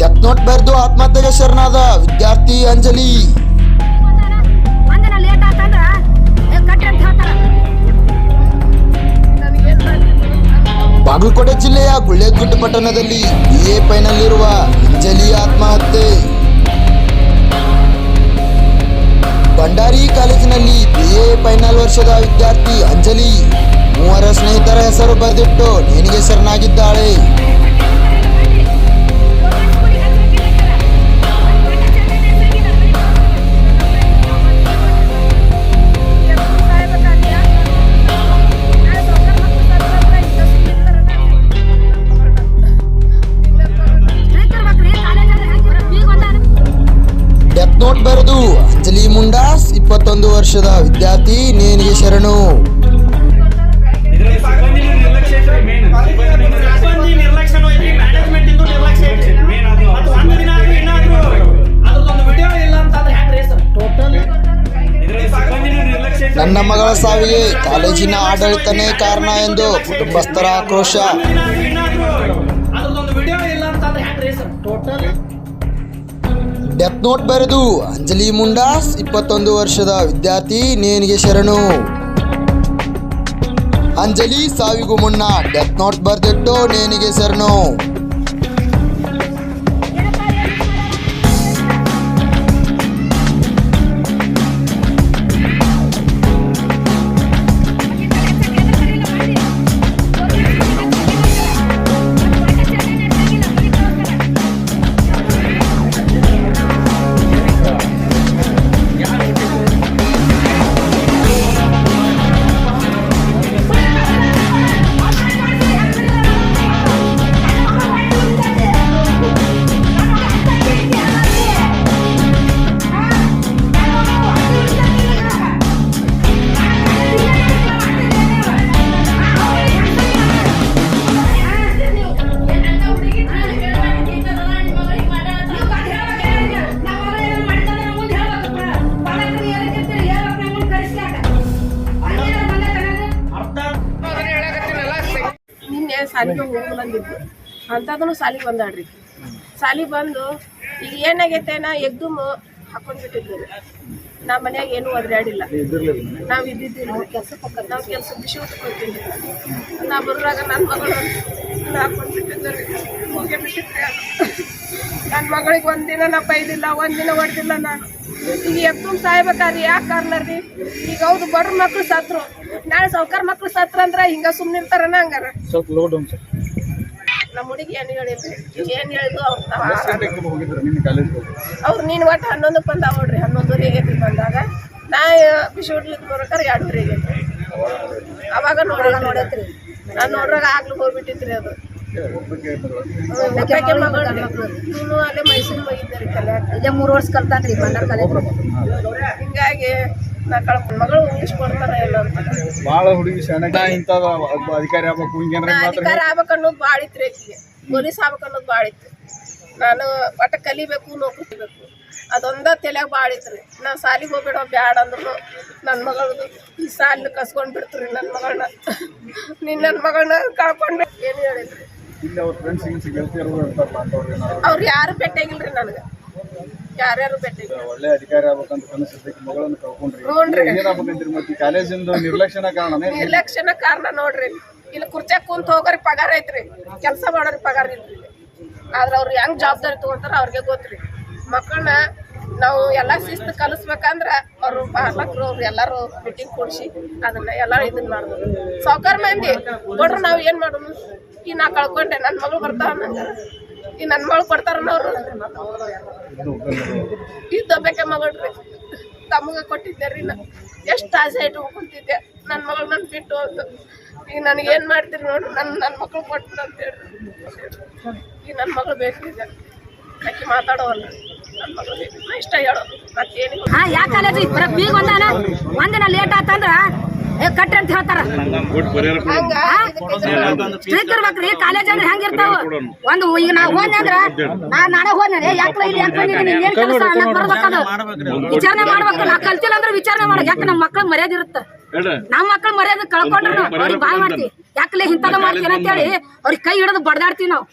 Death note ಬರೆದು ಆತ್ಮಹತ್ಯೆಗೆ ಶರಣಾದ ವಿದ್ಯಾರ್ಥಿ ಅಂಜಲಿ. ಬಾಗಲಕೋಟೆ ಜಿಲ್ಲೆಯ ಗುಳ್ಳೇಗುಡ್ಡ ಪಟ್ಟಣದಲ್ಲಿ ಎ ಫೈನಲ್ ಇರುವ ಅಂಜಲಿ ಆತ್ಮಹತ್ಯೆ. ಭಂಡಾರಿ ಕಾಲೇಜಿನಲ್ಲಿ ಬಿಎ ಫೈನಲ್ ವರ್ಷದ ವಿದ್ಯಾರ್ಥಿ ಅಂಜಲಿ. ಮೂವರ ಸ್ನೇಹಿತರ ಹೆಸರು ಬರೆದಿಟ್ಟು ನೇಣಿಗೆ ಶರಣಾಗಿದ್ದಾಳೆ. ಇದ್ರಲ್ಲಿ ಸಿಬ್ಬಂದಿ ನಿರ್ಲಕ್ಷ್ಯ ಐತ್ರಿ. ನನ್ನ ಮಗಳ ಸಾವಿಗೆ ಕಾಲೇಜಿನ ಆಡಳಿತನೇ ಕಾರಣ ಎಂದು ಕುಟುಂಬಸ್ಥರ ಆಕ್ರೋಶ ಡೆತ್ ನೋಟ್ ಬರೆದು. ಅಂಜಲಿ ಮುಂಡಾಸ್, ಇಪ್ಪತ್ತೊಂದು ವರ್ಷದ ವಿದ್ಯಾರ್ಥಿ ನೇನಿಗೆ ಶರಣು. ಅಂಜಲಿ ಸಾವಿಗೂ ಮುನ್ನ ಡೆತ್ ನೋಟ್ ಬರೆದಿಟ್ಟು ನೇನಿಗೆ ಶರಣು. ಸಾಲಿಗೆ ಹೋಗಿ ಬಂದಿದ್ದು ಸಾಲಿಗೆ ಬಂದಾಡ್ರಿ ಸಾಲಿಗೆ ಬಂದು ಈಗ ಏನಾಗೈತೆ ನಾ ಎಗ್ದುಮ್ ಹಾಕೊಂಡ್ಬಿಟ್ಟಿದ್ವಿ ನಮ್ಮ ಮನ್ಯಾಗ ಏನು ಒದ್ರಾಡಿಲ್ಲ ನಾವು ಇದ್ದಿದ್ದಿಲ್ಲ. ನಾವು ಕೆಲಸ ಬಿಸಿ ಉಟ್ಕೊತೀವಿ ನಾ ಬರುವಾಗ ನನ್ನ ಮಗಳು ಹಾಕೊಂಡ್ಬಿಟ್ಟಿದ್ದಾರೆ ಹೋಗೇ ಬಿಟ್ಟಿದ್ದೆ ನನ್ನ ಮಗಳಿಗೆ ಒಂದಿನ ನಾ ಬೈದಿಲ್ಲ ಒಂದಿನ ಹೊಡೆದಿಲ್ಲ ನಾನು. ಈಗ ಎದ್ದು ಸಾಯ್ಬೇಕಾದ್ರೆ ಯಾಕೆ ಕಾರಣ ರೀ ಈಗ ಹೌದು ಬಡ್ರ ಮಕ್ಳು ಸತ್ರು. ನಾಳೆ ಸಾವ್ಕಾರ ಮಕ್ಳು ಸತ್ರ ಅಂದ್ರೆ ಹಿಂಗ ಸುಮ್ಮನೆ ಇರ್ತಾರನ ಹಂಗಾರ? ಸ್ವಲ್ಪ ಲೋ ಡೌನ್ ಸರ್. ನಮ್ಮ ಹುಡುಗಿ ಏನು ಹೇಳಿದ್ರಿ? ಏನು ಹೇಳಿದ್ರು ಅವ್ರು ಹೋಗಿದ್ರು ಅವ್ರು ನೀನು ಒಟ್ಟು ಹನ್ನೊಂದಕ್ಕೆ ಬಂದ ನೋಡ್ರಿ ಹನ್ನೊಂದುವರೆಗೆ ಬಂದಾಗ. ನಾ ಬಿಸಿ ಹೊಡ್ಲಿಕ್ಕೆ ಎರಡು ಎರಡೂವರೆಗೆ ಅವಾಗ ನೋಡ್ರಿ ನೋಡತ್ರಿ ನಾನು ನೋಡ್ರಾಗ ಆಗ್ಲೂ ಹೋಗ್ಬಿಟ್ಟಿತ್ರಿ ಅದು. ಅಲ್ಲೇ ಮೈಸೂರು ಕಲ್ಯಾಣ ಮೂರು ವರ್ಷ ಕಲ್ತಾನ್ರಿ ಬಂಡಾರ ಕಾಲೇಜ್ ಹಿಂಗಾಗಿ ನಾ ಮಗಳು ಇಂಗ್ಲೀಷ್ ಕೊಡ್ತಾರ ಇಲ್ಲ ಅಂತ. ಭಾಳ ಹುಡುಗಿ ಇಂಥದ ಅಧಿಕಾರಿ ಆಗ್ಬೇಕು ಅಧಿಕಾರಿ ಆಗ್ಬೇಕು ಅನ್ನೋದು ಭಾಳ ಇತ್ತು ರೀ ಪೊಲೀಸ್ ಆಗ್ಬೇಕು ಅನ್ನೋದು ಭಾಳ ಇತ್ತು. ನಾನು ಒಟ್ಟ ಕಲಿಬೇಕು ನೌಕರಿ ಅದೊಂದ ತಲೆಯಾಗ ಭಾಳ ಇತ್ತು ನಾ ಸಾಲಿಗೆ ಹೋಗ್ಬೇಡ ಬ್ಯಾಡ ಅಂದ್ರು ನನ್ನ ಮಗಳದು ಈ ಸಾಲಿನ ಕಸ್ಕೊಂಡ್ ಬಿಡ್ತ್ರಿ ನನ್ನ ಮಗಳನ್ನ ನಿನ್ನ ನನ್ನ ಮಗಳನ್ನ ಕಳ್ಕೊಂಡು ಏನು ಹೇಳಿದ್ರಿ? ಇಲ್ಲಿ ಅವ್ರ ಫ್ರೆಂಡ್ಸ್ ಗಿನ್ಸ್ ಗೆಳತಿಯರು ಇರ್ತಾರಲ್ಲ ಅಂಥವ್ರು ಏನಾರ ಅವ್ರು ಯಾರು ಭೇಟಿಯಾಗಿಲ್ರಿ ನನಗೆ? ಯಾರ್ಯಾರು ಭೇಟಿಯಾಗಿಲ್ಲ ಒಳ್ಳೆ ಅಧಿಕಾರಿ ಆಗ್ಬೇಕಂತ ಕನಸಿದ್ದಕ್ಕೆ ಮಗಳನ್ನು ಕಳ್ಕೊಂಡ್ರಿ. ನೋಡ್ರಿ. ಏನಾಗ್ಬೇಕಂತೀರಿ ಮತ್ತೆ? ಈ ಕಾಲೇಜಿಂದು ನಿರ್ಲಕ್ಷ್ಯನ ಕಾರಣನೇ ಕಾರಣ ನೋಡ್ರಿ. ಇಲ್ಲಿ ಕುರ್ಚಾಗ ಕುಂತ ಹೋಗೋರಿ ಪಗಾರ ಐತ್ರಿ. ಕೆಲಸ ಮಾಡೋರಿ ಪಗಾರ ಇಲ್ರಿ. ಆದ್ರೆ ಅವ್ರು ಹೆಂಗ್ ಜವಾಬ್ದಾರಿ ತಗೊಂತಾರ ಅವ್ರಿಗೆ ಗೊತ್ತ್ರಿ. ಮಕ್ಕಳನ್ನ ನಾವು ಎಲ್ಲ ಶಿಸ್ತು ಕಲಿಸ್ಬೇಕಂದ್ರ ಅವರು ಪಾಲಕರು ಅವ್ರು ಎಲ್ಲಾರು ಮೀಟಿಂಗ್ ಕೊಡಿಸಿ ಅದನ್ನ ಎಲ್ಲ ಇದನ್ನ ಮಾಡಿದ್ರು ಸಾವ್ಕಾರ ಮಂದಿ ನೋಡ್ರಿ ನಾವ್ ಏನ್ ಮಾಡೋದು? ಈ ನಾ ಕಳ್ಕೊಂಡೆ ನನ್ನ ಮಗಳು ಬರ್ತಾವ ಈ ನನ್ನ ಮಗಳು ಕೊಡ್ತಾರನ್ನವ್ರು ಇದ್ದೊಬ್ಬಕ್ಕೆ ಮಗಳ್ರಿ. ತಮಗೆ ಕೊಟ್ಟಿದ್ದೆ ರೀ ನಾ. ಎಷ್ಟು ಆಸೆ ಇಟ್ಟು ಕುಂತಿದ್ದೆ. ನನ್ನ ಮಗಳು ನನ್ನ ಬಿಟ್ಟು ಅಂತ ಈಗ ನನಗೆ ಏನು ಮಾಡ್ತೀರಿ ನೋಡ್ರಿ ನನ್ನ ನನ್ನ ಮಕ್ಳು ಕೊಟ್ಟು ಅಂತ ಹೇಳಿ ಈಗ ನನ್ನ ಮಗಳು ಬೇಕಿದೆ. ಆಕೆ ಮಾತಾಡೋವಲ್ಲ. ನನ್ನ ಮಗಳು ಇಷ್ಟ ಇಷ್ಟ ಹೇಳೋದು. ಮತ್ತೇನಿಲ್ಲ. ಹಾ ಬರ ಬೀಗ ಒಂದಾನ ಒಂದಿನ ಲೇಟ್ ಆತಂದ್ರ ಕಟ್ರಿ ಅಂತ ಹೇಳ್ತಾರ. ಸ್ಟ್ರಿಕ್ ಇರ್ಬೇಕ್ರಿ ಕಾಲೇಜ್ ಅಂದ್ರೆ ಹೆಂಗಿರ್ತಾವ ಒಂದು ಈಗ ನಾ ಹೋದ್ನೆ ಅಂದ್ರ ನಾ ನಾಳೆ ಹೋದ್ನೆ. ಯಾಕೆ ಇಲ್ಲಿ ಏನ್ ಕೆಲಸ ಅನ್ನಕ್ ಬರ್ಬೇಕದು? ವಿಚಾರಣೆ ಮಾಡ್ಬೇಕು. ನಾ ಕಲ್ತಿಲ್ಲ ಅಂದ್ರೆ ವಿಚಾರಣೆ ಮಾಡಕ್ ಯಾಕೆ ನಮ್ಮ ಮಕ್ಳ ಮರ್ಯಾದೆ ಇರುತ್ತೆ? ನಮ್ಮ ಮಕ್ಳ ಮರ್ಯಾದೆ ಕಳ್ಕೊಂಡ್ರು ಅವ್ರಿಗೆ ಬಾಯ್ ಮಾಡ್ತೀವಿ ಯಾಕಲೆ ಇಂಥದ ಮಾಡ್ತೀವಿ ಅಂತ ಹೇಳಿ ಅವ್ರಿಗೆ ಕೈ ಹಿಡಿದು ಬಡದಾಡ್ತೀವಿ ನಾವು.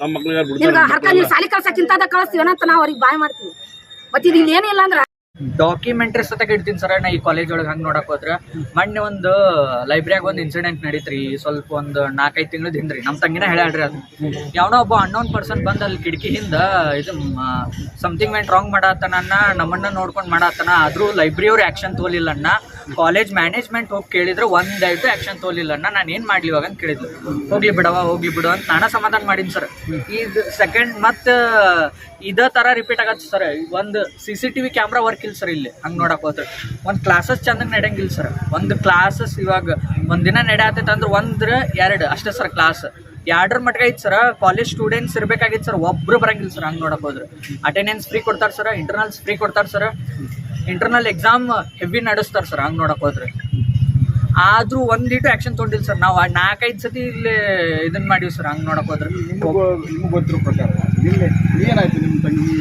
ನಿಮ್ಗೆ ಹರ್ಕ ನೀವು ಸಾಲಿ ಕಳ್ಸಕ್ ಇಂಥದ ಕಳಿಸ್ತೀವಿ ಅಂತ ನಾವು ಅವ್ರಿಗೆ ಬಾಯ್ ಮಾಡ್ತೀವಿ. ಮತ್ತೆ ಇದು ಏನಿಲ್ಲ ಅಂದ್ರ ಡಾಕ್ಯುಮೆಂಟ್ರಿ ಸತಕ ಇಡ್ತೀನಿ ಸರ್. ನಾ ಈ ಕಾಲೇಜ್ ಒಳಗೆ ಹಂಗೆ ನೋಡಕ್ ಹೋದ್ರೆ ಮೊನ್ನೆ ಒಂದು ಲೈಬ್ರರಿಯಾಗ ಒಂದು ಇನ್ಸಿಡೆಂಟ್ ನಡೀತ್ರಿ. ಸ್ವಲ್ಪ ಒಂದು ನಾಲ್ಕೈದು ತಿಂಗಳದ ಹಿಂದ್ರಿ. ನಮ್ಮ ತಂಗಿನ ಹೇಳ್ಯಾಳ್ರಿ ಅದು. ಯಾವನೋ ಒಬ್ಬ ಅನ್ನೋನ್ ಪರ್ಸನ್ ಬಂದು ಅಲ್ಲಿ ಕಿಟಕಿ ಹಿಂದ ಇದು ಸಮಥಿಂಗ್ ವೆಂಟ್ ರಾಂಗ್ ಮಾಡತ್ತನ ನಮ್ಮನ್ನ ನೋಡ್ಕೊಂಡು ಮಾಡತ್ತನ ಆದ್ರೂ ಲೈಬ್ರರಿ ಅವ್ರು ಆ್ಯಕ್ಷನ್ ಅಣ್ಣ ಕಾಲೇಜ್ ಮ್ಯಾನೇಜ್ಮೆಂಟ್ ಹೋಗಿ ಕೇಳಿದ್ರೆ ಒಂದಾಯ್ತು ಆ್ಯಕ್ಷನ್ ತೋಲಿಲ್ಲ ನಾನು ಏನು ಮಾಡ್ಲಿ ಇವಾಗ ಅಂತ ಕೇಳಿದ್ರು ಹೋಗ್ಲಿ ಬಿಡವ ಹೋಗ್ಲಿ ಬಿಡು ಅಂತ ನಾನು ಸಮಾಧಾನ ಮಾಡೀನಿ ಸರ್ ಇದು ಸೆಕೆಂಡ್ ಮತ್ತು, ಇದೇ ಥರ ರಿಪೀಟ್ ಆಗತ್ತೆ ಸರ್ ಒಂದು C C T V camera work ಇಲ್ಲ ಸರ್ ಇಲ್ಲಿ. ಹಂಗೆ ನೋಡಕ್ಕೆ ಹೋದ್ರೆ. ಒಂದು ಕ್ಲಾಸಸ್ ಚಂದಂಗ್ ನಡೆಯಂಗಿಲ್ಲ ಸರ್ ಒಂದು ಕ್ಲಾಸಸ್ ಇವಾಗ ಒಂದಿನ ನಡೆಯತ್ತೈತೆ ಅಂದ್ರೆ ಒಂದ್ರ ಎರಡು. ಅಷ್ಟೇ ಸರ್ ಕ್ಲಾಸ್ ಎರಡರ ಮಟ್ಟ ಐತೆ ಸರ್ ಕಾಲೇಜ್ ಸ್ಟೂಡೆಂಟ್ಸ್ ಇರ್ಬೇಕಾಗಿತ್ತು ಸರ್ ಒಬ್ರು ಬರಂಗಿಲ್ಲ ಸರ್ ಹಂಗೆ ನೋಡಕ್ಕೆ ಹೋದ್ರೆ. ಅಟೆಂಡೆನ್ಸ್ ಫ್ರೀ ಕೊಡ್ತಾರೆ ಸರ್ ಇಂಟರ್ನಲ್ಸ್ ಫ್ರೀ ಕೊಡ್ತಾರೆ ಸರ್ ಇಂಟರ್ನಲ್ ಎಕ್ಸಾಮ್ ಹೆವಿ ನಡೆಸ್ತಾರೆ ಸರ್ ಹಂಗೆ ನೋಡಕ್ಕೆ ಹೋದ್ರೆ. ಆದರೂ ಒಂದಿಟ್ಟು ಆ್ಯಕ್ಷನ್ ತೊಗೊಂಡಿಲ್ಲ ಸರ್ ನಾವು ನಾಲ್ಕೈದು ಸತಿ ಇಲ್ಲಿ ಇದನ್ನು ಮಾಡೀವಿ ಸರ್ ಹಂಗೆ ನೋಡಕ್ಕೆ ಹೋದ್ರೆ. ನಿಮ್ಗೆ ಗೊತ್ತಿರೋ ಪ್ರಕಾರ ಏನಾಯ್ತು ನಿಮ್ಮ ತಂಗಿ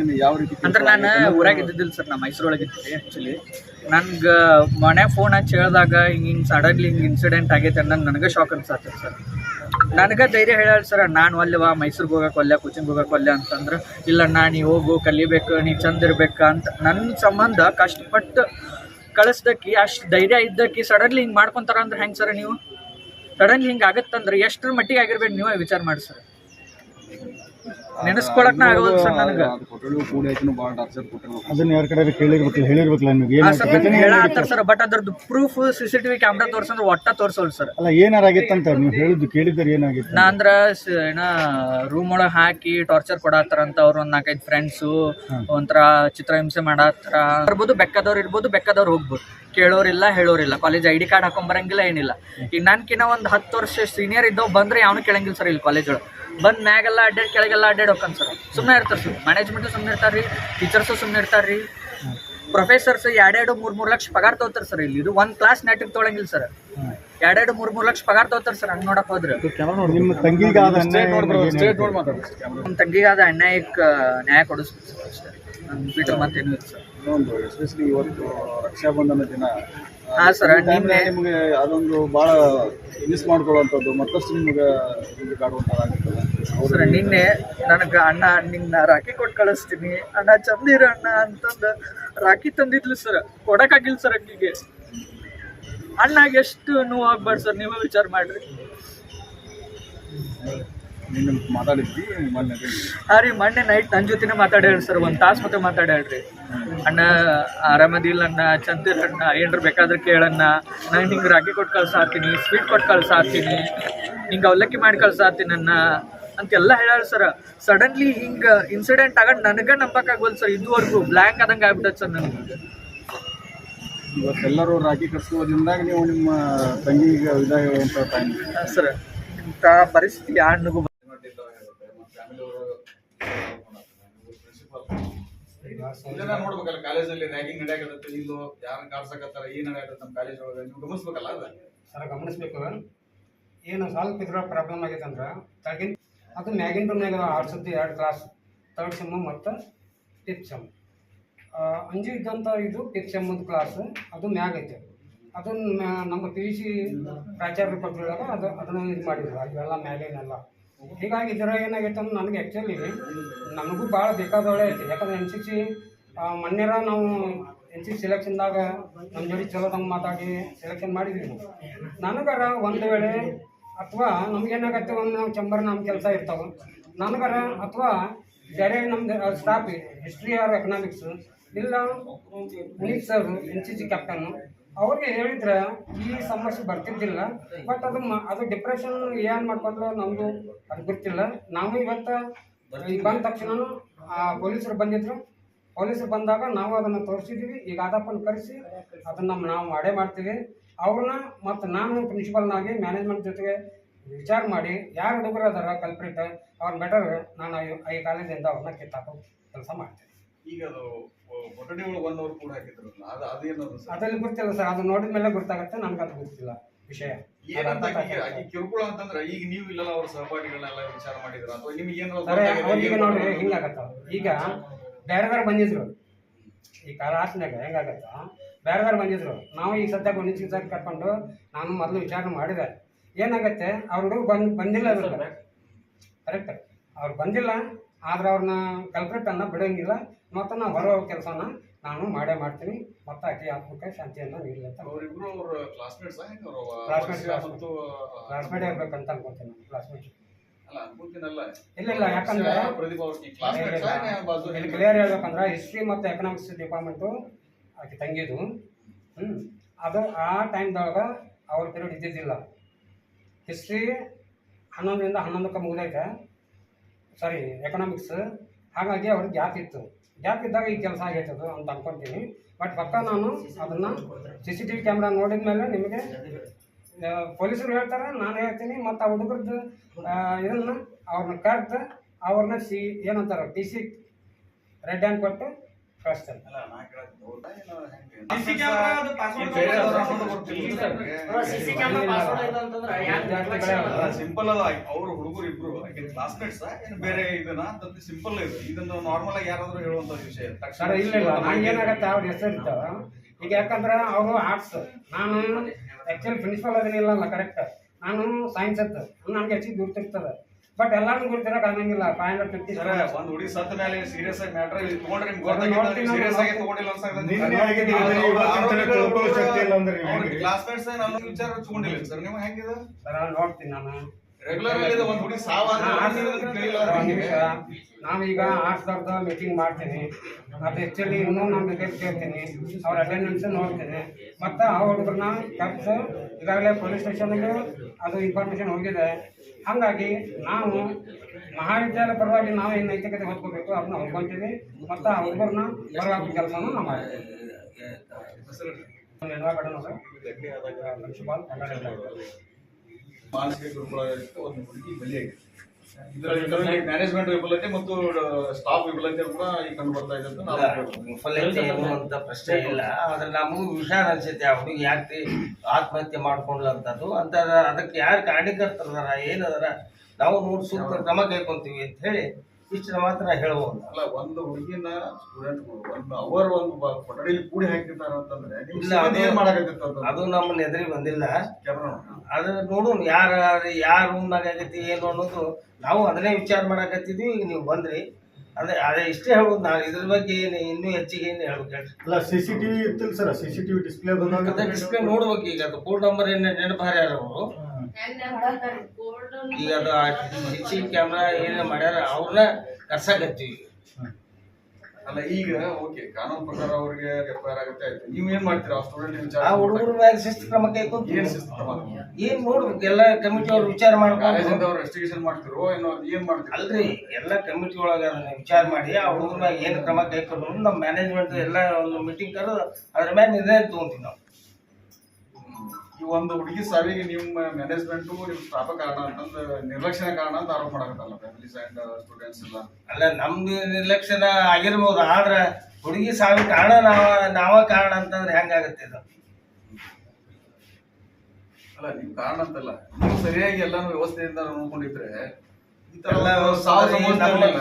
ಏನು ಯಾವ ರೀತಿ ಅಂದ್ರೆ ನಾನು ಊರಾಗ ಇದ್ದಿದ್ದಿಲ್ಲ ಸರ್ ನಾ ಮೈಸೂರೊಳಗೆ ಆ್ಯಕ್ಚುಲಿ ನನ್ಗೆ ಮನೆ ಫೋನ್ ಹಚ್ಚಿ ಹೇಳಿದಾಗ ಹಿಂಗೆ ಹಿಂಗೆ ಸಡನ್ಲಿ ಹಿಂಗೆ ಇನ್ಸಿಡೆಂಟ್ ಆಗೈತೆ ಅನ್ನೋದು ನನಗೆ ಶಾಕ್ ಅನ್ಸತ್ತೆ ಸರ್ ನನಗೆ ಧೈರ್ಯ ಹೇಳ ಸರ್, ನಾನು ಒಲ್ಲೆವಾ ಮೈಸೂರಿಗೆ ಹೋಗಕ್ಕೆ ಒಲ್ಲೆ ಕೋಚಿಂಗ್ ಹೋಗಕ್ಕೆ ಒಲ್ಲೆ ಅಂತಂದ್ರೆ ಇಲ್ಲ ನೀ ಹೋಗು, ಕಲಿಬೇಕು ನೀ ಚಂದ ಇರ್ಬೇಕು ಅಂತ ನನ್ನ ಸಂಬಂಧ ಕಷ್ಟಪಟ್ಟು ಕಳಿಸ್ದಕ್ಕೆ ಅಷ್ಟು ಧೈರ್ಯ ಇದ್ದಕ್ಕೆ ಸಡನ್ಲಿ ಹಿಂಗೆ ಮಾಡ್ಕೊಂತಾರ ಅಂದ್ರೆ ಹೆಂಗೆ ಸರ್ ನೀವು? ಸಡನ್ಲಿ ಹಿಂಗೆ ಆಗತ್ತಂದ್ರೆ ಎಷ್ಟರ ಮಟ್ಟಿಗೆ ಆಗಿರ್ಬೇಕು ನೀವೇ ವಿಚಾರ ಮಾಡಿ ಸರ್. ನೆನೆಸ್ಕೊಳಕ್ನ ಆಗೋದು ಸರ್ ನನಗೆ. ಅದನ್ನ ಯಾರ ಕಡೆ ಕೇಳಿರ್ಬೇಕು ಹೇಳಿರ್ಬೇಕಲ್ಲ ನಿಮಗೆ? ಆ ಏನು ಹೇಳತ್ತಾರ ಸರ್ ಬಟ್ ಅದ್ರದ್ದು proof C C TV camera ತೋರ್ಸಂದ್ರೆ ಒಟ್ಟ ತೋರ್ಸೋಲ್ ಸರ್. ಅಲ್ಲ ಏನಾರ ಆಗಿತ್ತಂತ ನೀವು ಹೇಳಿದ್ದು ಕೇಳಿದ್ರೆ ಏನಾಗಿತ್ತು? ನಾ ಅಂದ್ರ ಸ- ಏನ ರೂಮ್ ಒಳಗೆ ಹಾಕಿ ಟಾರ್ಚರ್ ಕೊಡತ್ತಾರಂತ ಅವ್ರ ಒಂದ್ ನಾಲ್ಕೈದು ಫ್ರೆಂಡ್ಸು ಒಂಥರ ಚಿತ್ರಹಿಂಸೆ ಮಾಡತ್ತಾರ. ಇರ್ಬೋದು ಬೆಕ್ಕದವ್ರು ಇರ್ಬೋದು ಬೆಕ್ಕದವ್ರು ಹೋಗ್ಬೋದು. ಕೇಳೋರಿಲ್ಲ ಹೇಳೋರಿಲ್ಲ ಕಾಲೇಜ್ ಐ ಡಿ ಕಾರ್ಡ್ ಹಾಕೊಂಡ್ ಬರಂಗಿಲ್ಲ ಏನಿಲ್ಲ. ಈಗ ನನ್ಕಿನ್ನ ಒಂದ್ ಹತ್ತು ವರ್ಷ ಸೀನಿಯರ್ ಇದ್ದವ್ ಬಂದ್ರೆ ಯಾವನು ಕೇಳಂಗಿಲ್ಲ ಸರ್ ಇಲ್ಲಿ ಕಾಲೇಜ್ ಒಳಗೆ. ಬಂದ್ ಮ್ಯಾಗೆಲ್ಲ ಅಡ್ಡಾಡ್ ಕೆಳಗೆಲ್ಲ ಅಡ್ಡಾಡ್ ಹೋಗ್ತಾನೆ ಸರ್. ಸುಮ್ಮನೆ ಇರ್ತಾರೆ ಸರ್. ಮ್ಯಾನೇಜ್ಮೆಂಟು ಸುಮ್ಮನೆ ಇರ್ತಾರೆ ರೀ ಟೀಚರ್ಸು ಸುಮ್ಮನೆ ಇರ್ತಾರೆ ರೀ. ಪ್ರೊಫೆಸರ್ಸ್ ಎರಡೆರಡು ಮೂರು ಮೂರು ಲಕ್ಷ ಪಗಾರ ತಗೋತಾರೆ ಸರ್ ಇಲ್ಲಿ. ಇದು ಒಂದ್ ಕ್ಲಾಸ್ ನೆಟ್ಟಿಗೆ ತೊಗೊಳಂಗಿಲ್ಲ ಸರ್. ಎರಡೆರಡು ಮೂರು ಮೂರು ಲಕ್ಷ ಪಗಾರ ತಗೋತಾರೆ ಸರ್ ಹಂಗ್ ನೋಡಕ್ ಹೋದ್ರೆ. ನಿಮ್ಮ ತಂಗಿಗಾದ ನಮ್ಮ ತಂಗಿಗಾದ ಅನ್ಯಾಯಕ್ಕೆ ನ್ಯಾಯ ಕೊಡಿಸ್ಬೇಕು ಸರ್ ಅಷ್ಟೇ. ಬಿಟ್ರೆ ಮತ್ತೇನು ಇಲ್ಲ ಸರ್. ಇನ್ನೊಂದು ಎಸ್ಪೆಷಲಿ ಇವತ್ತು ರಕ್ಷಾಬಂಧನ ದಿನ. ಹಾ ಸರ್ ನಿನ್ನೆ ನಿಮಗೆ ಅದೊಂದು ಭಾಳ ಮಿಸ್ ಮಾಡ್ಕೊಳ್ಳುವಂಥದ್ದು ಮತ್ತಷ್ಟು ನಿಮಗೆ ನಿಮಗೆ ಕಾಡುವಂಥದ್ದಾಗುತ್ತಲ್ಲ ಸರ್ ನಿನ್ನೆ ನನಗೆ ಅಣ್ಣ ನಿನ್ನ ರಾಖಿ ಕೊಟ್ಟು ಕಳಿಸ್ತೀನಿ. ಅಣ್ಣ ಚಂದಿರ ಅಣ್ಣ ಅಂತಂದು ರಾಖಿ ತಂದಿದ್ಲು ಸರ್ ಕೊಡಕ್ಕಾಗಿಲ್ಲ ಸರ್ ಅಕ್ಕಿಗೆ. ಅಣ್ಣಗೆ ಎಷ್ಟು ನೋವು ಆಗ್ಬಾರ್ದು ಸರ್ ನೀವೇ ವಿಚಾರ ಮಾಡ್ರಿ. ನಿನ್ನ ಮಾತಾಡಿದ್ವಿ ಮೊನ್ನೆ ಹಾ ರೀ ಮೊನ್ನೆ ನೈಟ್ ನನ್ನ ಜೊತೆನೇ ಮಾತಾಡ್ಯಾಳ ಸರ್ ಒಂದು ತಾಸು ಮತ್ತೆ ಮಾತಾಡ್ಯಾಳ್ರಿ. ಅಣ್ಣ ಆರಾಮದಿಲ್ಲ ಅಣ್ಣ ಚಂದ ಅಣ್ಣ ಏನ್ರ ಬೇಕಾದ್ರೆ ಕೇಳಣ್ಣ. ನಾನು ಹಿಂಗೆ ರಾಗಿ ಕೊಟ್ಟು ಕಳ್ಸಾತೀನಿ ಸ್ವೀಟ್ ಕೊಟ್ಟು ಕಳ್ಸಾತೀನಿ ಹಿಂಗೆ ಅವಲಕ್ಕಿ ಮಾಡಿ ಕಳ್ಸಾತೀನಿ ಅಣ್ಣ ಅಂತೆಲ್ಲ ಹೇಳಾಳ ಸರ್ ಸಡನ್ಲಿ ಹಿಂಗೆ ಇನ್ಸಿಡೆಂಟ್ ಆಗ ನನಗೆ ನಂಬಕ್ಕಾಗಲ್ಲ ಸರ್ ಇದುವರೆಗೂ ಬ್ಲ್ಯಾಂಕ್ ಆದಂಗೆ ಆಗ್ಬಿಟ್ಟದ ಸರ್ ನನಗೆ ಇವತ್ತೆಲ್ಲರೂ ರಾಗಿ ಕಟ್ಸೋದ್ರಿಂದ ನೀವು ನಿಮ್ಮ ತಂಗಿಗೆ ಹೇಳುವಂಥ ಟೈಮ್ ಸರ್ ಇಂಥ ಪರಿಸ್ಥಿತಿ ಆ ಕಾಲೇಜ್ ಇದನ್ನ ನೋಡ್ಬೇಕಲ್ಲ, ಕಾಲೇಜಲ್ಲಿ ರ್ಯಾಗಿಂಗ್ ನಡೆಯಕತ್ತೆ ಇಲ್ಲೋ, ಯಾರನ್ನ ಕಾಡ್ಸಕತ್ತಾರ ಏನ್ ನಡೆಯಕತ್ತ ನಮ್ಮ ಕಾಲೇಜ್ ಒಳಗೆ ನೀವು ಗಮನಿಸ್ಬೇಕಲ್ಲ ಅದ? ಸರ, ಗಮನಿಸ್ಬೇಕು. ಏನು ಸ್ವಲ್ಪ ಇದ್ರ ಪ್ರಾಬ್ಲಮ್ ಆಗೈತೆ ಅಂದ್ರೆ ತಳಗಿನ ಅದು ಮ್ಯಾಗಿನ ರೂಮ್ನಾಗ ಆಡ್ಸದ್ದು ಎರಡು ಕ್ಲಾಸ್ ತರ್ಡ್ ಸೆಮ್ಮು ಮತ್ತು ಫಿಫ್ತ್ ಸೆಮ್ ಅಂಜು ಇದ್ದಂಥ ಇದು ಫಿಫ್ತ್ ಸೆಮ್ಮದ ಕ್ಲಾಸ್ ಅದು ಮ್ಯಾಗ್ ಐತೆ. ಅದನ್ನ ನಮ್ಮ ಪಿ ಯು ಸಿ ಪ್ರಾಚಾರ್ಯ ಕೊಟ್ಟಿರುವಾಗ ಅದು ಅದನ್ನ ಇದು ಮಾಡಿದ್ರು. ಇವೆಲ್ಲ ಮ್ಯಾಗೇನೆಲ್ಲ ಹೀಗಾಗಿ ಇದರ ಏನಾಗೈತೆ ಅಂದ್ರೆ ನನಗೆ ಆ್ಯಕ್ಚುಲಿ ನಮಗೂ ಭಾಳ ಬೇಕಾದವಳೆ ಐತಿ. ಯಾಕಂದ್ರೆ ಎನ್ ಸಿ ಸಿ ಮೊನ್ನೆರ ನಾವು ಎನ್ ಸಿ ಸೆಲೆಕ್ಷನ್ದಾಗ ನಮ್ಮ ಜೋಡಿ ಚಲೋ ತಂಗೆ ಮಾತಾಡಿ ಸೆಲೆಕ್ಷನ್ ಮಾಡಿದ್ವಿ. ನನಗಾರ ಒಂದು ವೇಳೆ ಅಥವಾ ನಮಗೇನಾಗತ್ತೆ ಒಂದು ನಾವು ಚಂಬರ್ ನಮ್ಮ ಕೆಲಸ ಇರ್ತಾವೆ. ನನಗರ ಅಥವಾ ಬೇರೆ ನಮ್ದು ಸ್ಟಾಫ್ ಹಿಸ್ಟ್ರಿ ಆರ್ ಎಕನಾಮಿಕ್ಸ್ ಇಲ್ಲ Puneet sir N C C captain ಅವ್ರಿಗೆ ಹೇಳಿದ್ರೆ ಈ ಸಮಸ್ಯೆ ಬರ್ತಿದ್ದಿಲ್ಲ ಬಟ್ ಅದು ಅದು ಡಿಪ್ರೆಷನ್ ಏನು ಮಾಡ್ಕೊಂಡ್ರೆ ನಮ್ಮದು ಅದು ಗೊತ್ತಿಲ್ಲ. ನಾವು ಇವತ್ತು ಈಗ ಬಂದ ತಕ್ಷಣ ಪೊಲೀಸರು ಬಂದಿದ್ರು. ಪೊಲೀಸರು ಬಂದಾಗ ನಾವು ಅದನ್ನು ತೋರಿಸಿದ್ದೀವಿ ಈಗ ಆದಪ್ಪನ ಕರೆಸಿ ಅದನ್ನು ನಾವು ಮಾಡೇ ಮಾಡ್ತೀವಿ. ಅವ್ರನ್ನ ಮತ್ತು ನಾನು ಪ್ರಿನ್ಸಿಪಲ್ನಾಗಿ ಮ್ಯಾನೇಜ್ಮೆಂಟ್ ಜೊತೆಗೆ ವಿಚಾರ ಮಾಡಿ, ಯಾರು ಹುಡುಗರು ಅದರ ಕಲ್ಪ್ರಿಟ್ ಅವ್ರ ಬೆಟರ್ ನಾನು ಈ ಕಾಲೇಜಿಂದ ಅವ್ರನ್ನ ಕಿತ್ತಾಕೋ ಕೆಲಸ ಮಾಡ್ತೀನಿ. ಈಗ ಅದು ಕೊಠಡಿ ಒಳಗೆ ಒನ್ ಅವರ್ ಕೂಡ ಹಾಕಿದ್ರಲ್ಲ ಅದು ಅದೇನದು ಸರ್? ಅದ್ರಲ್ಲಿ ಗೊತ್ತಿಲ್ಲ ಸರ್ ಅದು ನೋಡಿದ ಮೇಲೆ ಗೊತ್ತಾಗುತ್ತೆ ನನ್ಗೆ ಅದು ಗೊತ್ತಿಲ್ಲ ವಿಷಯ. ಏನಂತ ಆಕಿಗೆ ಆಕಿ ಕಿರುಕುಳ ಅಂತಂದ್ರೆ ಈಗ ನೀವು ಇಲ್ಲಲ್ಲ ಅವ್ರ ಸಹಪಾಠಿಗಳನ್ನೆಲ್ಲ ವಿಚಾರ ಮಾಡಿದ್ರ ಅಥವಾ ನಿಮ್ಗೆ ಏನು ಈಗ ಅವ್ರಿಗೆ ನೋಡ್ರಿ ಹಿಂಗಾಗತ್ತ ಈಗ ಬೇರೆ ಬೇರೆ ಬಂದಿದ್ರು. ಈ ಕಾಲಾಸ್ನಾಗ ಹೆಂಗಾಗತ್ತ? ಬೇರೆ ಬೇರೆ ಬಂದಿದ್ರು. ನಾವು ಈಗ ಸದ್ಯ ಒಂದು ಸರ್ ಕರ್ಕೊಂಡು ನಾನು ಮೊದಲು ವಿಚಾರ ಮಾಡಿದೆ. ಏನಾಗತ್ತೆ? ಅವ್ರ ಹುಡುಗ ಬಂದ್ ಬಂದಿಲ್ಲ ಕರೆಕ್ಟ್ ಅವ್ರು ಬಂದಿಲ್ಲ ಆದ್ರೆ ಅವ್ರನ್ನ ಕಲ್ಪ್ರಿಟನ್ನು ಬಿಡೋಂಗಿಲ್ಲ. ಮತ್ತು ನಾವು ಬರೋ ಕೆಲಸನ ನಾನು ಮಾಡೇ ಮಾಡ್ತೀನಿ. ಮತ್ತು ಆಕೆ ಆತ್ಮಕ್ಕೆ ಶಾಂತಿಯನ್ನು ನೀಡಲಿ ಅಂತ. ಅವರಿಬ್ರು ಅವ್ರ ಕ್ಲಾಸ್ಮೇಟ್ಸ್ ಕ್ಲಾಸ್ಮೇಟ್ ಕ್ಲಾಸ್ಮೇಟ್ ಇರ್ಬೇಕಂತ ಅನ್ಕೊತೀನಿ ನಾನು ಕ್ಲಾಸ್ಮೇಟ್ ಇಲ್ಲ ಇಲ್ಲ ಯಾಕಂದ್ರೆ ಇಲ್ಲಿ ಕ್ಲಿಯರ್ ಹೇಳ್ಬೇಕಂದ್ರೆ ಹಿಸ್ಟ್ರಿ ಮತ್ತು ಎಕನಾಮಿಕ್ಸ್ ಡಿಪಾರ್ಟ್ಮೆಂಟು ಆಕೆ ತಂಗಿದು. ಹ್ಞೂ ಅದು ಆ ಟೈಮ್ದೊಳಗೆ ಅವ್ರ ಪಿರಿಯಡ್ ಇದ್ದಿದ್ದಿಲ್ಲ. ಹಿಸ್ಟ್ರಿ ಹನ್ನೊಂದರಿಂದ ಹನ್ನೊಂದಕ್ಕೆ ಮುಗಿದೈತೆ. ಸಾರಿ ಎಕನಾಮಿಕ್ಸ್ ಹಾಗಾಗಿ ಅವ್ರಿಗೆ ಗ್ಯಾಪ್ ಇತ್ತು. ಗ್ಯಾಪ್ ಇದ್ದಾಗ ಈ ಕೆಲಸ ಆಗೈತದು ಅಂತ ಅನ್ಕೊಂತೀನಿ. ಬಟ್ ಪಕ್ಕ ನಾನು ಅದನ್ನು C C T V camera ನೋಡಿದ ಮೇಲೆ ನಿಮಗೆ ಪೊಲೀಸರು ಹೇಳ್ತಾರೆ, ನಾನು ಹೇಳ್ತೀನಿ, ಮತ್ತು ಆ ಹುಡುಗರದ್ದು ಇದನ್ನು ಅವ್ರನ್ನ ಕರೆದು ಅವ್ರನ್ನ ಸಿ ಏನಂತಾರೆ, ಟಿ ಸಿ ರೆಡ್ ಹ್ಯಾಂಡ್ ಕೊಟ್ಟು ಕಳಿಸ್ತೇನೆ. ಸಿಸಿ ಕ್ಯಾಮೆರಾ ಪಾಸ್ವರ್ಡ್ ಇದೆ ಅಂತಂದ್ರೆ ಯಾಕೆ ನಿರ್ಲಕ್ಷ್ಯ ಸಿಂಪಲ್ ಅದ ಅವ್ರ ಹುಡುಗರು ಇಬ್ರು ಕ್ಲಾಸ್ಮೇಟ್ಸ್ ಏನು ಬೇರೆ ಇದನ್ನ ಅಂತ ಸಿಂಪಲ್ ಇದೆ. ಇದನ್ನು ನಾರ್ಮಲ್ ಆಗಿ ಯಾರಾದ್ರೂ ಹೇಳುವಂತ ವಿಷಯ. ತಕ್ಷಣ ಇಲ್ಲ ಇಲ್ಲ ನಂಗೆ ಏನಾಗತ್ತೆ ಅವ್ರ ಹೆಸರು ಇರ್ತಾವ. ಈಗ ಯಾಕಂದ್ರೆ ಅವರು ಆರ್ಟ್ಸ್ ನಾನು ಆಕ್ಚುಲಿ ಪ್ರಿನ್ಸಿಪಲ್ ಆಗಿರಲಿಲ್ಲ ಅಲ್ಲ ಕರೆಕ್ಟ್ ನಾನು ಸೈನ್ಸ್ ಅಂತ ನನಗೆ ಹೆಚ್ಚಿಗೆ ಗುರ್ತಿರ್ತದೆ. ಬಟ್ ಎಲ್ಲಾನು ಗುರ್ತಿರಕ್ಕೆ ಆಗಂಗಿಲ್ಲ ಫೈವ್ ಹಂಡ್ರೆಡ್ ಫಿಫ್ಟಿ ಸರ್ ಒಂದು ಹುಡುಗಿ ಸತ್ತ ಮೇಲೆ ಸೀರಿಯಸ್ ಆಗಿ ಮ್ಯಾಟ್ರ್ ತಗೊಂಡ್ರೆ ನಿಮ್ಗೆ ಗೊತ್ತಾಗಿಲ್ಲ ಸೀರಿಯಸ್ ಆಗಿ ತಗೊಂಡಿಲ್ಲ ಇಲ್ಲ ನೀವು ಹೆಂಗೆ? ಕ್ಲಾಸ್ಮೇಟ್ಸ್ ನನ್ನ ವಿಚಾರ ಹಚ್ಕೊಂಡಿಲ್ಲ. ಸರ್ ನೀವು ಹೆಂಗಿದೆ? ಸರ್ ನೋಡ್ತೀನಿ ನಾನು. ರೆಗ್ಯುಲರ್ ಆಗಿ ಒಂದ್ ಹುಡುಗಿ ಸಾವ ನಾವೀಗ ಆರ್ಟ್ಸ್ದವ್ರದ್ದು ಮೀಟಿಂಗ್ ಮಾಡ್ತೀನಿ. ಅದು ಆ್ಯಕ್ಚುಲಿ ಇನ್ನೂ ನಾನು ಬೇಕಾದ್ರೆ ಕೇಳ್ತೀನಿ. ಅವ್ರ ಅಟೆಂಡೆನ್ಸ್ ನೋಡ್ತೀನಿ. ಮತ್ತು ಆ ಹುಡುಗರನ್ನ ಕರೆಸು ಈಗಾಗಲೇ ಪೊಲೀಸ್ ಸ್ಟೇಷನ್ಗೆ ಅದು ಇನ್ಫಾರ್ಮೇಷನ್ ಹೋಗಿದೆ. ಹಾಗಾಗಿ ನಾವು ಮಹಾವಿದ್ಯಾಲಯ ಪರವಾಗಿ ನಾವು ಏನು ನೈತಿಕತೆ ಹೊತ್ಕೋಬೇಕು ಅದನ್ನ ಹೊಂದ್ಕೊಂತೀವಿ ಮತ್ತು ಆ ಹುಡುಗರನ್ನ ಹೊರಗಾಕೋ ಕೆಲಸನೂ ನಾವು ಮಾಡ್ತೀವಿ. ಮಾನಸಿಕ ಒಂದು ಹುಡುಗಿ ಬಲಿಯಾಗಿದೆ ಇದರಲ್ಲಿ ಮ್ಯಾನೇಜ್ಮೆಂಟ್ ವಿಫಲತೆ ಮತ್ತು ಸ್ಟಾಫ್ ವಿಫಲತೆ ಕೂಡ ಈಗ ಕಂಡು ಬರ್ತಾ ಇದೆ ಅಂತ. ವಿಫಲತೆ ಎನ್ನುವಂತ ಪ್ರಶ್ನೆ ಇಲ್ಲ. ಆದ್ರೆ ನಮಗೂ ವಿಷಾದ ಅನ್ಸುತ್ತೆ ಆ ಹುಡುಗಿ ಯಾಕೆ ಆತ್ಮಹತ್ಯೆ ಮಾಡ್ಕೊಂಡ್ಲಂತದ್ದು ಅಂತ ಅದಕ್ಕೆ ಯಾರು ಏನು ಏನದಾರ ನಾವು ನೋಡಿ ಸೂಕ್ತ ಕ್ರಮ ಕೈಕೊಂತೀವಿ ಅಂತ ಹೇಳಿ ಇಷ್ಟು ಮಾತ್ರ ಹೇಳ್ಬೋದು ಅಲ್ಲ ಒಂದು ಹುಡುಗಿನ ಸ್ಟೂಡೆಂಟ್ ಒಂದು ಅವರ್ ಒಂದು ಬ- ಕೊಠಡಿಲಿ ಕೂಡಿ ಹಾಕಿರ್ತಾರ ಅಂತಂದ್ರೆ ಏನ್ ಮಾಡಾಕತ್ತಿತ್ತು ಅದು ನಮ್ಮ ಎದುರಿಗೆ ಬಂದಿಲ್ಲ. ಕ್ಯಾಮ್ರಾ ಅದು ನೋಡೋಣ ಯಾರ ಯಾರ ರೂಮ್ನಾಗ ಆಗೈತಿ ಏನು ಅನ್ನೋದು ನಾವು ಅದನ್ನೇ ವಿಚಾರ ಮಾಡಕತ್ತಿದ್ವಿ ಈಗ ನೀವು ಬಂದ್ರಿ. ಅದೇ ಅದೇ ಇಷ್ಟೇ ಹೇಳ್ಬೋದು ನಾನು ಇದ್ರ ಬಗ್ಗೆ ಏನು ಇನ್ನೂ ಹೆಚ್ಚಿಗೆ ಏನು ಹೇಳ್ಬೇಕು ಅಲ್ಲ C C T V ಇತ್ತಿಲ್ಲ sir C C T V display ಬಂದಾಗ ಡಿಸ್ಪ್ಲೇ ನೋಡ್ಬೇಕು ಈಗ ಅದು ಕೋಡ್ ನಂಬರ್ ಏನು ನೆನಪಾರ್ಯಾರ ಅವರು ಈಗ ಅದು ಹೆಚ್ಚಿನ ಕ್ಯಾಮ್ರಾ ಏನ ಮಾಡ್ಯಾರ ಅವ್ರನ್ನ ಕರ್ಸಾಕತ್ತೀವಿ. ಅಲ್ಲ ಈಗ ಓಕೆ ಕಾನೂನು ಪ್ರಕಾರ ಅವ್ರಿಗೆ ರೆಫರ್ ಆಗುತ್ತೆ ಆಯ್ತು. ನೀವ್ ಏನ್ ಮಾಡ್ತೀರಾ? ಸ್ಟೂಡೆಂಟ್ ವಿಚಾರ ಆ ಹುಡುಗರ ಮೇಲೆ ಶಿಸ್ತು ಕ್ರಮ ಕೈಗೊಂಡು ಏನ್ ಶಿಸ್ತು ಕ್ರಮ? ಏನ್ ನೋಡ್ಬೇಕು? ಎಲ್ಲ ಕಮಿಟಿ ಅವ್ರು ವಿಚಾರ ಮಾಡ್ಕೊಂಡು ಅವ್ರು ಇನ್ವೆಸ್ಟಿಗೇಷನ್ ಮಾಡ್ತಿರೋ ಏನೋ ಏನ್ ಮಾಡ್ತೀರಾ? ಅಲ್ರಿ ಎಲ್ಲ ಕಮಿಟಿ ಒಳಗ ವಿಚಾರ ಮಾಡಿ ಆ ಹುಡುಗರ ಮ್ಯಾಗ ಏನ್ ಕ್ರಮ ಕೈಕೊಂಡು ನಮ್ಮ ಮ್ಯಾನೇಜ್ಮೆಂಟ್ ಎಲ್ಲ ಒಂದು ಮೀಟಿಂಗ್ ಕರೆದು ಅದ್ರ ಮೇಲೆ ನಿರ್ಣಯ ತಗೊಂತೀವಿ ನಾವು. ಈ ಒಂದು ಹುಡುಗಿ ಸಾವಿಗೆ ನಿಮ್ಮ ಮ್ಯಾನೇಜ್ಮೆಂಟ್ ನಿಮ್ಮ ಸ್ಟಾಫ ಕಾರಣ ಅಂತಂದ್ರೆ ನಿರ್ಲಕ್ಷ್ಯ ಕಾರಣ ಅಂತ ಆರೋಪ ಮಾಡಕತ್ತಲ್ಲ ಫ್ಯಾಮಿಲೀಸ್ ಅಂಡ್ ಸ್ಟೂಡೆಂಟ್ಸ್ ಎಲ್ಲ? ಅಲ್ಲ ನಮ್ದು ನಿರ್ಲಕ್ಷ್ಯನ ಆಗಿರ್ಬೋದು ಆದ್ರೆ ಹುಡುಗಿ ಸಾವಿ ಕಾರಣ ನಾವ ನಾವ ಕಾರಣ ಅಂತಂದ್ರೆ ಹೆಂಗಾಗತ್ತೆ ಇದು? ಅಲ್ಲ ನಿಮ್ ಕಾರಣ ಅಂತಲ್ಲ ನೀವು ಸರಿಯಾಗಿ ಎಲ್ಲಾನು ವ್ಯವಸ್ಥೆಯಿಂದ ನೋಡ್ಕೊಂಡಿದ್ರೆ ಈ ಸಾವು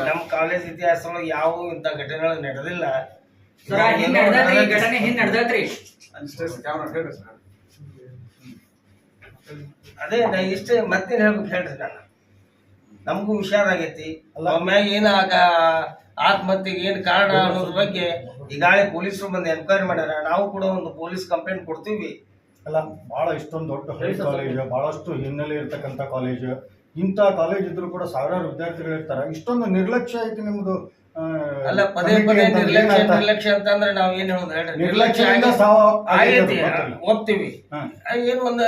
ನಮ್ಮ ಕಾಲೇಜ್ ಇತಿಹಾಸದೊಳಗೆ ಯಾವ ಇಂಥ ಘಟನೆಗಳು ನಡೆದಿಲ್ಲ. ಸರ ನಡೆದೈತ್ರಿ ಘಟನೆ ಹಿಂದ್ ನಡೆದೈತ್ರಿ. ಅಷ್ಟೇ ಕ್ಯಾಮ್ರಾ ಹೇಳ್ರಿ ಸರ್ ಅದೇ ನಾ ಇಷ್ಟೇ ಮತ್ತೇನು ಹೇಳ್ಬೇಕು ಹೇಳ್ರಿ ನಾನು. ನಮಗೂ ಹುಷಾರಾಗೈತಿ. ಒಮ್ಮೆಗೆ ಒಮ್ಮ್ಯಾಗ ಏನ ಆಗ ಆತ್ಮಹತ್ಯೆಗೆ ಏನು ಕಾರಣ ಅನ್ನೋದ್ರ ಬಗ್ಗೆ ಈಗಾಗಲೇ ಪೊಲೀಸರು ಬಂದು ಎನ್ಕ್ವೈರಿ ಮಾಡ್ಯಾರ. ನಾವು ಕೂಡ ಒಂದು ಪೊಲೀಸ್ ಕಂಪ್ಲೇಂಟ್ ಕೊಡ್ತೀವಿ. ಅಲ್ಲ ಬಹಳ ಇಷ್ಟೊಂದು ದೊಡ್ಡ ಹೈ ಕಾಲೇಜ್ ಬಹಳಷ್ಟು ಹಿನ್ನೆಲೆ ಇರ್ತಕ್ಕಂಥ ಕಾಲೇಜ್ ಇಂಥ ಕಾಲೇಜ್ ಇದ್ರು ಕೂಡ ಸಾವಿರಾರು ವಿದ್ಯಾರ್ಥಿಗಳು ಇರ್ತಾರೆ ಇಷ್ಟೊಂದು ನಿರ್ಲಕ್ಷ್ಯ ಐತಿ ನಿಮ್ದು. ಆ, ಅಲ್ಲ ಪದೇ ಪದೇ ನಿರ್ಲಕ್ಷ್ಯ ನಿರ್ಲಕ್ಷ್ಯ ಅಂತಂದ್ರೆ ನಾವ್ ಏನ್ ಹೇಳೋದು ಹೇಳ್ರಿ ನಿರ್ಲಕ್ಷ್ಯದಿಂದ ಸಾವು ಆಗೈತಿ ಒಪ್ತೀವಿ ಏನು ಒಂದು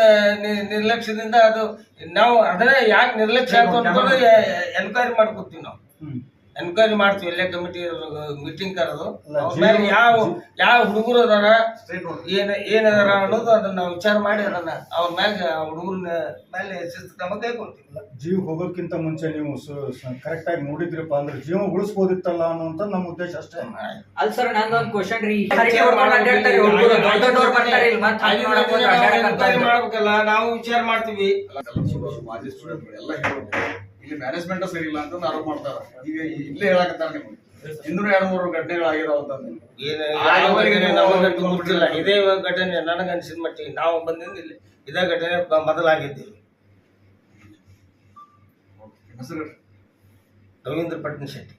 ನಿರ್ಲಕ್ಷ್ಯದಿಂದ ಅದು ನಾವು ಅದನ್ನ ಯಾಕೆ ನಿರ್ಲಕ್ಷ್ಯ ಅಂತ ಎನ್ಕ್ವೈರಿ ಮಾಡ್ಕೊತೀವಿ ನಾವು. ಎನ್ಕ್ವೈರಿ ಮಾಡ್ತೀವಿ ಎಲ್ಲೇ ಕಮಿಟಿ ಮೀಟಿಂಗ್ ಕರೆದು. ಅಲ್ಲ, ಅವ್ರ ಮೇಲೆ ಯಾವ ಯಾವ ಹುಡುಗರು ಅದಾರ ಏನ ಏನದಾರ ಅನ್ನೋದು ಅದನ್ನ ನಾವು ವಿಚಾರ ಮಾಡಿ ಅದನ್ನ ಅವ್ರ ಮೇಲೆ ಹುಡುಗರನ್ನ ಮೇಲೆ ಶಿಸ್ತು ಕ್ರಮ ಕೈಗೊಳ್ತೀವಿ. ಜೀವ ಹೋಗೋಕ್ಕಿಂತ ಮುಂಚೆ ನೀವು ಕರೆಕ್ಟ್ ಆಗಿ ನೋಡಿದ್ರಪ್ಪ ಅಂದ್ರೆ ಜೀವ ಉಳಿಸ್ಬೋದಿತ್ತಲ್ಲ ಅನ್ನೋಂತ ನಮ್ಮ ಉದ್ದೇಶ ಅಷ್ಟೇ. ಅಲ್ಲಿ ಸರ್ ನಂದೊಂದು ಕ್ವಶನ್ ರೀ. ಮಾಡ್ಬೇಕಲ್ಲ ನಾವು ವಿಚಾರ ಮಾಡ್ತೀವಿ. ಮಾಜಿ ಸ್ಟೂಡೆಂಟ್ಗಳು ಎಲ್ಲ ಹೇಳ್ಬೇಕು. ಇಲ್ಲಿ ಮ್ಯಾನೇಜ್ಮೆಂಟ್ ಸರಿ ಇಲ್ಲ ಅಂತ ಆರೋಪ ಮಾಡ್ತಾರ. ಈಗ ಇಲ್ಲೇ ಹೇಳಕತ್ತಾರ ನಿಮ್ಗೆ. ಇನ್ನೂರ ಎರಡು ಮೂರು ಘಟನೆಗಳು ಆಗಿದಾವ ಅಂತಂದ್ರೆ ಇದೇ ಘಟನೆ ನನಗೆ ಅನ್ಸಿದ ಮಟ್ಟಿಗೆ ನಾವು ಬಂದಿಂದ ಇಲ್ಲಿ ಇದೇ ಘಟನೆ ಮೊದಲಾಗಿದ್ದೀವಿ ರವೀಂದ್ರ ಪಟ್ನ ಶೆಟ್ಟಿ